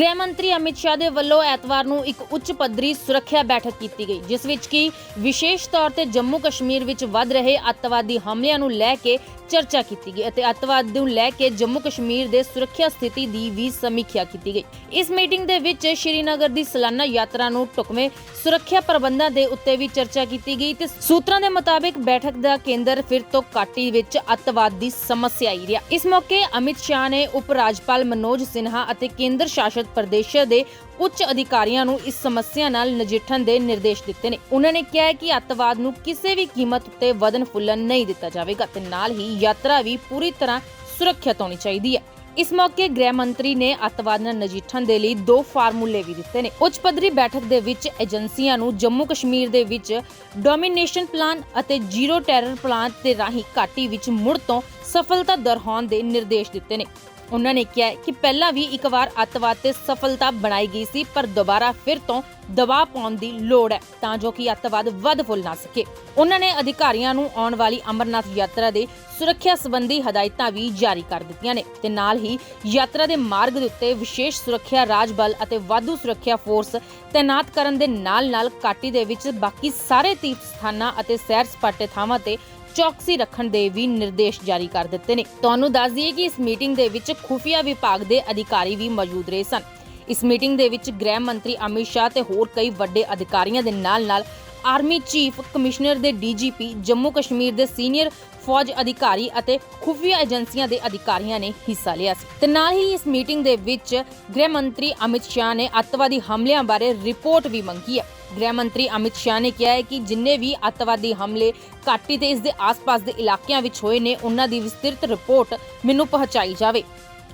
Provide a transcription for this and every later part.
ਗ੍ਰਹਿ ਮੰਤਰੀ ਅਮਿਤ ਸ਼ਾਹ ਦੇ ਵੱਲੋਂ ਐਤਵਾਰ ਨੂੰ ਇੱਕ ਉੱਚ ਪੱਧਰੀ ਸੁਰੱਖਿਆ ਬੈਠਕ ਕੀਤੀ ਗਈ, ਜਿਸ ਵਿੱਚ ਕਿ ਵਿਸ਼ੇਸ਼ ਤੌਰ ਤੇ ਜੰਮੂ ਕਸ਼ਮੀਰ ਵਿੱਚ ਵੱਧ ਰਹੇ ਅੱਤਵਾਦੀ ਹਮਲਿਆਂ ਨੂੰ ਲੈ ਕੇ ਚਰਚਾ ਕੀਤੀ ਗਈ ਅਤੇ ਅੱਤਵਾਦ ਨੂੰ ਲੈ ਕੇ ਜੰਮੂ ਕਸ਼ਮੀਰ ਦੇ ਸੁਰੱਖਿਆ ਸਥਿਤੀ ਦੀ ਵੀ ਸਮੀਖਿਆ ਕੀਤੀ ਗਈ। ਇਸ ਮੀਟਿੰਗ ਦੇ ਵਿੱਚ ਸ਼੍ਰੀਨਗਰ ਦੀ ਸਾਲਾਨਾ ਯਾਤਰਾ ਨੂੰ ਟੁਕਵੇਂ ਸੁਰੱਖਿਆ ਪ੍ਰਬੰਧਾਂ ਦੇ ਉੱਤੇ ਵੀ ਚਰਚਾ ਕੀਤੀ ਗਈ ਤੇ ਸੂਤਰਾਂ ਦੇ ਮੁਤਾਬਿਕ ਬੈਠਕ ਦਾ ਕੇਂਦਰ ਫਿਰ ਤੋਂ ਕਾਟੀ ਵਿੱਚ ਅੱਤਵਾਦ ਦੀ ਸਮੱਸਿਆ ਹੀ ਰਿਹਾ। ਇਸ ਮੌਕੇ ਅਮਿਤ ਸ਼ਾਹ ਨੇ ਉਪ ਰਾਜਪਾਲ ਮਨੋਜ ਸਿਨਹਾ ਅਤੇ ਕੇਂਦਰ ਸ਼ਾਸਿਤ ਪ੍ਰਦੇਸ਼ਾਂ ਦੇ ਉੱਚ ਅਧਿਕਾਰੀਆਂ ਨੂੰ ਇਸ ਸਮੱਸਿਆ ਨਾਲ ਨਜਿੱਠਣ ਦੇ ਨਿਰਦੇਸ਼ ਦਿੱਤੇ ਨੇ। ਉਹਨਾਂ ਨੇ ਕਿਹਾ ਕਿ ਅੱਤਵਾਦ ਨੂੰ ਕਿਸੇ ਵੀ ਕੀਮਤ ਉੱਤੇ ਵਧਣ ਫੁੱਲਣ ਨਹੀਂ ਦਿੱਤਾ ਜਾਵੇਗਾ ਤੇ ਨਾਲ ਹੀ ਯਾਤਰਾ ਵੀ ਪੂਰੀ ਤਰ੍ਹਾਂ ਸੁਰੱਖਿਅਤ ਹੋਣੀ ਚਾਹੀਦੀ ਹੈ। ਇਸ ਮੌਕੇ ਗ੍ਰਹਿ ਮੰਤਰੀ ਨੇ ਅੱਤਵਾਦ ਨਾਲ ਨਜਿੱਠਣ ਦੇ ਲਈ ਦੋ ਫਾਰਮੂਲੇ ਵੀ ਦਿੱਤੇ ਨੇ। ਉੱਚ ਪੱਧਰੀ ਬੈਠਕ ਦੇ ਵਿੱਚ ਏਜੰਸੀਆਂ ਨੂੰ ਜੰਮੂ ਕਸ਼ਮੀਰ ਦੇ ਵਿੱਚ ਡੋਮੀਨੇਸ਼ਨ ਪਲਾਨ ਅਤੇ ਜ਼ੀਰੋ ਟੈਰਰ ਪਲਾਨ ਦੇ ਰਾਹੀਂ ਘਾਟੀ ਵਿੱਚ ਮੁੜ ਤੋਂ ਸਫਲਤਾ ਦਰਹਾਉਣ ਦੇ ਨਿਰਦੇਸ਼ ਦਿੱਤੇ ਨੇ। ਉਹਨਾਂ ਨੇ ਕਿਹਾ ਕਿ ਪਹਿਲਾਂ ਵੀ ਇੱਕ ਵਾਰ ਅੱਤਵਾਦ ਤੇ ਸਫਲਤਾ ਬਣਾਈ ਗਈ ਸੀ, ਪਰ ਦੁਬਾਰਾ ਫਿਰ ਤੋਂ ਦਬਾਅ ਪਾਉਣ ਦੀ ਲੋੜ ਹੈ ਤਾਂ ਜੋ ਕਿ ਅੱਤਵਾਦ ਵੱਧ ਫੁੱਲ ਨਾ ਸਕੇ। ਉਹਨਾਂ ਨੇ ਅਧਿਕਾਰੀਆਂ ਨੂੰ ਆਉਣ ਵਾਲੀ ਅਮਰਨਾਥ ਯਾਤਰਾ ਦੇ ਸੁਰੱਖਿਆ ਸੰਬੰਧੀ ਹਦਾਇਤਾਂ ਵੀ ਜਾਰੀ ਕਰ ਦਿੱਤੀਆਂ ਨੇ ਤੇ ਨਾਲ ਹੀ ਯਾਤਰਾ ਦੇ ਮਾਰਗ ਦੇ ਉੱਤੇ ਵਿਸ਼ੇਸ਼ ਸੁਰੱਖਿਆ ਰਾਜ ਬਲ ਅਤੇ ਵਾਧੂ ਸੁਰੱਖਿਆ ਫੋਰਸ ਤਾਇਨਾਤ ਕਰਨ ਦੇ ਨਾਲ-ਨਾਲ ਕਾਟੀ ਦੇ ਵਿੱਚ ਬਾਕੀ ਸਾਰੇ ਤੀਰਥ ਸਥਾਨਾਂ ਅਤੇ ਸੈਰ ਸਪਾਟੇ ਥਾਵਾਂ ਤੇ ਚੌਕਸੀ ਰੱਖਣ ਦੇ ਵੀ ਨਿਰਦੇਸ਼ ਜਾਰੀ ਕਰ ਦਿੱਤੇ ਨੇ। ਤੁਹਾਨੂੰ ਦੱਸ ਦਈਏ ਕਿ ਇਸ ਮੀਟਿੰਗ ਦੇ ਵਿੱਚ ਖੁਫੀਆ ਵਿਭਾਗ ਦੇ ਅਧਿਕਾਰੀ ਵੀ ਮੌਜੂਦ ਰਹੇ ਸਨ। ਇਸ ਮੀਟਿੰਗ ਦੇ ਵਿੱਚ ਗ੍ਰਹਿ ਮੰਤਰੀ ਅਮਿਤ ਸ਼ਾਹ ਤੇ ਹੋਰ ਕਈ ਵੱਡੇ ਅਧਿਕਾਰੀਆਂ ਦੇ ਨਾਲ-ਨਾਲ ਆਰਮੀ ਚੀਫ ਕਮਿਸ਼ਨਰ ਦੇ ਡੀਜੀਪੀ ਜੰਮੂ ਕਸ਼ਮੀਰ ਦੇ ਸੀਨੀਅਰ ਫੌਜ ਅਧਿਕਾਰੀ ਅਤੇ ਖੁਫੀਆ ਏਜੰਸੀਆਂ ਦੇ ਅਧਿਕਾਰੀਆਂ ਨੇ ਹਿੱਸਾ ਲਿਆ ਸੀ। ਤੇ ਨਾਲ ਹੀ ਇਸ ਮੀਟਿੰਗ ਦੇ ਵਿੱਚ ਗ੍ਰਹਿ ਮੰਤਰੀ ਅਮਿਤ ਸ਼ਾਹ ਨੇ ਅੱਤਵਾਦੀ ਹਮਲਿਆਂ ਬਾਰੇ ਰਿਪੋਰਟ ਵੀ ਮੰਗੀ ਹੈ। ਗ੍ਰਹਿ ਮੰਤਰੀ ਅਮਿਤ ਸ਼ਾਹ ਨੇ ਕਿਹਾ ਹੈ ਕਿ ਜਿੰਨੇ ਵੀ ਅੱਤਵਾਦੀ ਹਮਲੇ ਘਾਟੀ ਤੇ ਇਸ ਦੇ ਆਸ-ਪਾਸ ਦੇ ਇਲਾਕਿਆਂ ਵਿੱਚ ਹੋਏ ਨੇ, ਉਹਨਾਂ ਦੀ ਵਿਸਤ੍ਰਿਤ ਰਿਪੋਰਟ ਮੈਨੂੰ ਪਹੁੰਚਾਈ ਜਾਵੇ।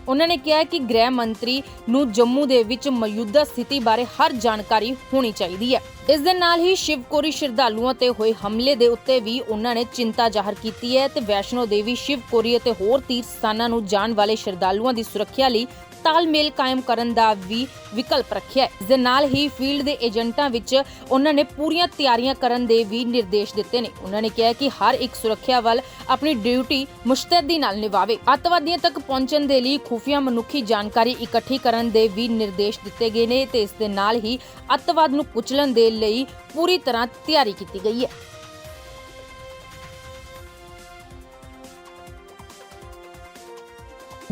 ਉਹਨਾਂ ਨੇ ਕਿਹਾ ਕਿ ਗ੍ਰਹਿ ਮੰਤਰੀ ਨੂੰ ਜੰਮੂ ਦੇ ਵਿੱਚ ਮੌਜੂਦਾ ਸਥਿਤੀ ਬਾਰੇ ਹਰ ਜਾਣਕਾਰੀ ਹੋਣੀ ਚਾਹੀਦੀ ਹੈ। ਇਸ ਦੇ ਨਾਲ ਹੀ ਸ਼ਿਵਕੋਰੀ ਸ਼ਰਧਾਲੂਆਂ ਤੇ ਹੋਏ ਹਮਲੇ ਦੇ ਉੱਤੇ ਵੀ ਉਹਨਾਂ ਨੇ ਚਿੰਤਾ ਜ਼ਾਹਰ ਕੀਤੀ ਹੈ ਤੇ ਵੈਸ਼ਨੋ ਦੇਵੀ ਸ਼ਿਵਕੋਰੀ ਅਤੇ ਹੋਰ ਤੀਰਥ ਸਥਾਨਾਂ ਨੂੰ ਜਾਣ ਵਾਲੇ ਸ਼ਰਧਾਲੂਆਂ ਦੀ ਸੁਰੱਖਿਆ ਲਈ ਤਾਲਮੇਲ ਕਾਇਮ ਕਰਨ ਦਾ ਵੀ ਵਿਕਲਪ ਰੱਖਿਆ ਹੈ। ਇਸ ਦੇ ਨਾਲ ਹੀ ਫੀਲਡ ਦੇ ਏਜੰਟਾਂ ਵਿੱਚ ਉਹਨਾਂ ਨੇ ਪੂਰੀਆਂ ਤਿਆਰੀਆਂ ਕਰਨ ਦੇ ਵੀ ਨਿਰਦੇਸ਼ ਦਿੱਤੇ ਨੇ। ਉਹਨਾਂ ਨੇ ਕਿਹਾ ਕਿ ਹਰ ਇੱਕ ਸੁਰੱਖਿਆ ਵੱਲ ਆਪਣੀ ਡਿਊਟੀ ਮੁਸ਼ਤੈਦੀ ਨਾਲ ਨਿਭਾਵੇ। ਅੱਤਵਾਦੀਆਂ ਤੱਕ ਪਹੁੰਚਣ ਦੇ ਲਈ ਖੁਫੀਆ ਮਨੁੱਖੀ ਜਾਣਕਾਰੀ ਇਕੱਠੀ ਕਰਨ ਦੇ ਵੀ ਨਿਰਦੇਸ਼ ਦਿੱਤੇ ਗਏ ਨੇ ਤੇ ਇਸ ਦੇ ਨਾਲ ਹੀ ਅੱਤਵਾਦ ਨੂੰ ਕੁਚਲਣ ਦੇ ਲਈ ਪੂਰੀ ਤਰ੍ਹਾਂ ਤਿਆਰੀ ਕੀਤੀ ਗਈ ਹੈ।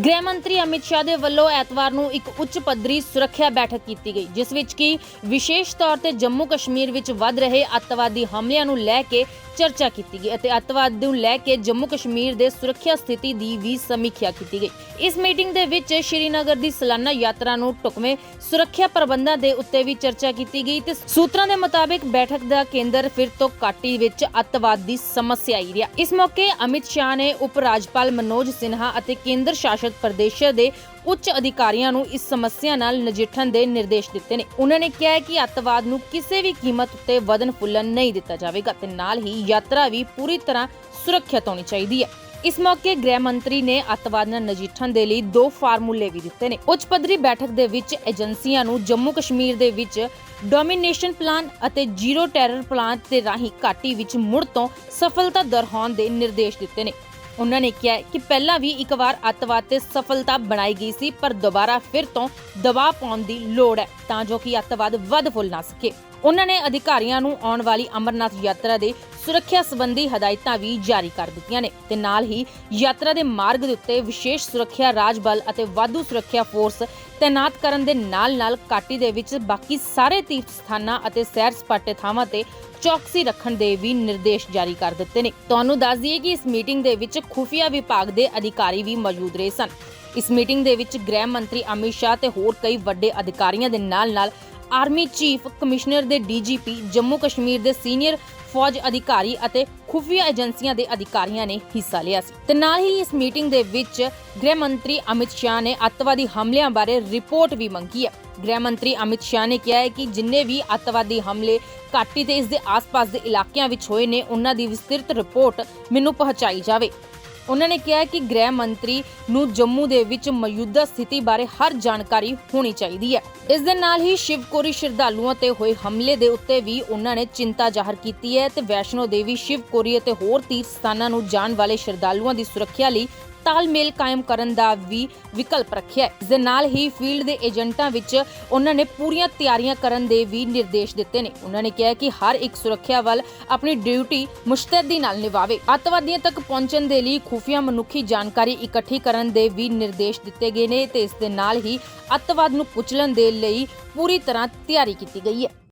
ਗ੍ਰਹਿ ਮੰਤਰੀ ਅਮਿਤ ਸ਼ਾਹ ਦੇ ਵੱਲੋਂ ਐਤਵਾਰ ਨੂੰ ਇੱਕ ਉੱਚ ਪੱਧਰੀ ਸੁਰੱਖਿਆ ਬੈਠਕ ਕੀਤੀ ਗਈ, ਜਿਸ ਵਿੱਚ ਕੀ ਵਿਸ਼ੇਸ਼ ਤੌਰ ਤੇ ਜੰਮੂ ਕਸ਼ਮੀਰ ਵਿੱਚ ਵੱਧ ਰਹੇ ਅੱਤਵਾਦੀ ਹਮਲਿਆਂ ਨੂੰ ਲੈ ਕੇ ਚਰਚਾ ਕੀਤੀ ਗਈ ਅਤੇ ਅੱਤਵਾਦ ਨੂੰ ਲੈ ਕੇ ਜੰਮੂ ਕਸ਼ਮੀਰ ਦੇ ਸੁਰੱਖਿਆ ਸਥਿਤੀ ਦੀ ਵੀ ਸਮੀਖਿਆ ਕੀਤੀ ਗਈ। ਇਸ ਮੀਟਿੰਗ ਦੇ ਵਿੱਚ ਸ਼੍ਰੀਨਗਰ ਦੀ ਸਾਲਾਨਾ ਯਾਤਰਾ ਨੂੰ ਟੁਕਵੇਂ ਸੁਰੱਖਿਆ ਪ੍ਰਬੰਧਾਂ ਦੇ ਉੱਤੇ ਵੀ ਚਰਚਾ ਕੀਤੀ ਗਈ ਤੇ ਸੂਤਰਾਂ ਦੇ ਮੁਤਾਬਿਕ ਬੈਠਕ ਦਾ ਕੇਂਦਰ ਫਿਰ ਤੋਂ ਕਾਟੀ ਵਿੱਚ ਅੱਤਵਾਦ ਦੀ ਸਮੱਸਿਆ ਹੀ ਰਿਹਾ ਇਸ ਮੌਕੇ ਅਮਿਤ ਸ਼ਾਹ ਨੇ ਉਪ ਰਾਜਪਾਲ ਮਨੋਜ ਸਿਨਹਾ ਅਤੇ ਕੇਂਦਰ ਸ਼ਾਸਿਤ ਪ੍ਰਦੇਸ਼ਾਂ ਦੇ ਉੱਚ ਅਧਿਕਾਰੀਆਂ ਨੂੰ ਇਸ ਸਮੱਸਿਆ ਨਾਲ ਨਜਿੱਠਣ ਦੇ ਨਿਰਦੇਸ਼ ਦਿੱਤੇ ਨੇ। ਉਹਨਾਂ ਨੇ ਕਿਹਾ ਹੈ ਕਿ ਅੱਤਵਾਦ ਨੂੰ ਕਿਸੇ ਵੀ ਕੀਮਤ ਉੱਤੇ ਵਧਣ ਫੁੱਲਣ ਨਹੀਂ ਦਿੱਤਾ ਜਾਵੇਗਾ ਤੇ ਨਾਲ ਹੀ ਯਾਤਰਾ ਵੀ ਪੂਰੀ ਤਰ੍ਹਾਂ ਸੁਰੱਖਿਅਤ ਹੋਣੀ ਚਾਹੀਦੀ ਹੈ। ਇਸ ਮੌਕੇ ਗ੍ਰਹਿ ਮੰਤਰੀ ਨੇ ਅੱਤਵਾਦ ਨਾਲ ਨਜਿੱਠਣ ਦੇ ਲਈ ਦੋ ਫਾਰਮੂਲੇ ਵੀ ਦਿੱਤੇ ਨੇ। ਉੱਚ ਪੱਧਰੀ ਬੈਠਕ ਦੇ ਵਿੱਚ ਏਜੰਸੀਆਂ ਨੂੰ ਜੰਮੂ ਕਸ਼ਮੀਰ ਦੇ ਵਿੱਚ ਡੋਮੀਨੇਸ਼ਨ ਪਲਾਨ ਅਤੇ ਜ਼ੀਰੋ ਟੈਰਰ ਪਲਾਨ ਦੇ ਰਾਹੀਂ ਘਾਟੀ ਵਿੱਚ ਮੁੜ ਤੋਂ ਸਫਲਤਾ ਦਰਹਾਉਣ ਦੇ ਨਿਰਦੇਸ਼ ਦਿੱਤੇ ਨੇ। ਉਹਨਾਂ ਨੇ ਕਿਹਾ ਕਿ ਪਹਿਲਾਂ ਵੀ ਇੱਕ ਵਾਰ ਅੱਤਵਾਦ ਤੇ ਸਫਲਤਾ ਬਣਾਈ ਗਈ ਸੀ, ਪਰ ਦੁਬਾਰਾ ਫਿਰ ਤੋਂ ਦਬਾਅ ਪਾਉਣ ਦੀ ਲੋੜ ਹੈ, ਤਾਂ ਜੋ ਕਿ ਅੱਤਵਾਦ ਵੱਧ ਫੁੱਲ ਨਾ ਸਕੇ ਉਹਨਾਂ ਨੇ ਅਧਿਕਾਰੀਆਂ ਨੂੰ ਆਉਣ ਵਾਲੀ ਅਮਰਨਾਥ ਯਾਤਰਾ ਦੇ ਸੁਰੱਖਿਆ ਸੰਬੰਧੀ ਹਦਾਇਤਾਂ ਵੀ ਜਾਰੀ ਕਰ ਦਿੱਤੀਆਂ ਨੇ ਤੇ ਨਾਲ ਹੀ ਯਾਤਰਾ ਦੇ ਮਾਰਗ ਦੇ ਉੱਤੇ ਵਿਸ਼ੇਸ਼ ਸੁਰੱਖਿਆ, ਰਾਜ ਬਲ ਅਤੇ ਵਾਧੂ ਸੁਰੱਖਿਆ ਫੋਰਸ ਤੈਨਾਤ ਕਰਨ ਦੇ ਨਾਲ-ਨਾਲ ਕਾਟੀ ਦੇ ਵਿੱਚ ਬਾਕੀ ਸਾਰੇ ਤੀਰਥ ਸਥਾਨਾਂ ਅਤੇ ਸੈਰ ਸਪਾਟੇ ਥਾਵਾਂ ਤੇ ਚੌਕਸੀ ਰੱਖਣ ਦੇ ਵੀ ਨਿਰਦੇਸ਼ ਜਾਰੀ ਕਰ ਦਿੱਤੇ ਨੇ। ਤੁਹਾਨੂੰ ਦੱਸ ਦਈਏ ਕਿ ਇਸ ਮੀਟਿੰਗ ਦੇ ਵਿੱਚ ਖੁਫੀਆ ਵਿਭਾਗ ਦੇ ਅਧਿਕਾਰੀ ਵੀ ਮੌਜੂਦ ਰਹੇ ਸਨ। ਇਸ ਮੀਟਿੰਗ ਦੇ ਵਿੱਚ ਗ੍ਰਹਿ ਮੰਤਰੀ ਅਮਿਤ ਸ਼ਾਹ ਤੇ ਹੋਰ ਕਈ ਵੱਡੇ ਅਧਿਕਾਰੀਆਂ ਦੇ ਨਾਲ-ਨਾਲ ਆਰਮੀ ਚੀਫ ਕਮਿਸ਼ਨਰ ਦੇ ਡੀਜੀਪੀ, ਜੰਮੂ ਕਸ਼ਮੀਰ ਦੇ ਸੀਨੀਅਰ ਫੌਜ ਅਧਿਕਾਰੀ ਅਤੇ ਖੁਫੀਆ ਏਜੰਸੀਆਂ ਦੇ ਅਧਿਕਾਰੀਆਂ ਨੇ ਹਿੱਸਾ ਲਿਆ ਸੀ। ਤੇ ਨਾਲ ਹੀ ਇਸ ਮੀਟਿੰਗ ਦੇ ਵਿੱਚ ਗ੍ਰਹਿ ਮੰਤਰੀ ਅਮਿਤ ਸ਼ਾਹ ਨੇ ਅੱਤਵਾਦੀ ਹਮਲਿਆਂ ਬਾਰੇ ਰਿਪੋਰਟ ਵੀ ਮੰਗੀ ਹੈ। ਗ੍ਰਹਿ ਮੰਤਰੀ ਅਮਿਤ ਸ਼ਾਹ ਨੇ ਕਿਹਾ ਹੈ ਕਿ ਜਿੰਨੇ ਵੀ ਅੱਤਵਾਦੀ ਹਮਲੇ ਘਾਟੀ ਤੇ ਇਸ ਦੇ ਆਸ-ਪਾਸ ਦੇ ਇਲਾਕਿਆਂ ਵਿੱਚ ਹੋਏ ਨੇ, ਉਹਨਾਂ ਦੀ ਵਿਸਤ੍ਰਿਤ ਰਿਪੋਰਟ ਮੈਨੂੰ ਪਹੁੰਚਾਈ ਜਾਵੇ। ਉਹਨਾਂ ਨੇ ਕਿਹਾ ਕਿ ਗ੍ਰਹਿ ਮੰਤਰੀ ਨੂੰ ਜੰਮੂ ਦੇ ਵਿੱਚ ਮੌਜੂਦਾ ਸਥਿਤੀ ਬਾਰੇ ਹਰ ਜਾਣਕਾਰੀ ਹੋਣੀ ਚਾਹੀਦੀ ਹੈ। ਇਸ ਦੇ ਨਾਲ ਹੀ ਸ਼ਿਵਕੋਰੀ ਸ਼ਰਧਾਲੂਆਂ ਤੇ ਹੋਏ ਹਮਲੇ ਦੇ ਉੱਤੇ ਵੀ ਉਹਨਾਂ ਨੇ ਚਿੰਤਾ ਜ਼ਾਹਰ ਕੀਤੀ ਹੈ ਤੇ ਵੈਸ਼ਨੋ ਦੇਵੀ, ਸ਼ਿਵਕੋਰੀ ਅਤੇ ਹੋਰ ਤੀਰਥ ਸਥਾਨਾਂ ਨੂੰ ਜਾਣ ਵਾਲੇ ਸ਼ਰਧਾਲੂਆਂ ਦੀ ਸੁਰੱਖਿਆ ਲਈ ਤਾਲਮੇਲ ਕਾਇਮ ਕਰਨ ਦਾ ਵੀ ਵਿਕਲਪ ਰੱਖਿਆ ਹੈ। ਦੇ ਨਾਲ ਹੀ ਫੀਲਡ ਦੇ ਏਜੰਟਾਂ ਵਿੱਚ ਉਹਨਾਂ ਨੇ ਪੂਰੀਆਂ ਤਿਆਰੀਆਂ ਕਰਨ ਦੇ ਵੀ ਨਿਰਦੇਸ਼ ਦਿੱਤੇ ਨੇ। ਉਹਨਾਂ ਨੇ ਕਿਹਾ ਕਿ ਹਰ ਇੱਕ ਸੁਰੱਖਿਆ ਵੱਲ ਆਪਣੀ ਡਿਊਟੀ ਮੁਸ਼ਤੈਦੀ ਨਾਲ ਨਿਭਾਵੇ। ਅੱਤਵਾਦੀਆਂ ਤੱਕ ਪਹੁੰਚਣ ਦੇ ਲਈ ਖੁਫੀਆ ਮਨੁੱਖੀ ਜਾਣਕਾਰੀ ਇਕੱਠੀ ਕਰਨ ਦੇ ਵੀ ਨਿਰਦੇਸ਼ ਦਿੱਤੇ ਗਏ ਨੇ ਤੇ ਇਸ ਦੇ ਨਾਲ ਹੀ ਅੱਤਵਾਦ ਨੂੰ ਕੁਚਲਣ ਦੇ ਲਈ ਪੂਰੀ ਤਰ੍ਹਾਂ ਤਿਆਰੀ ਕੀਤੀ ਗਈ ਹੈ।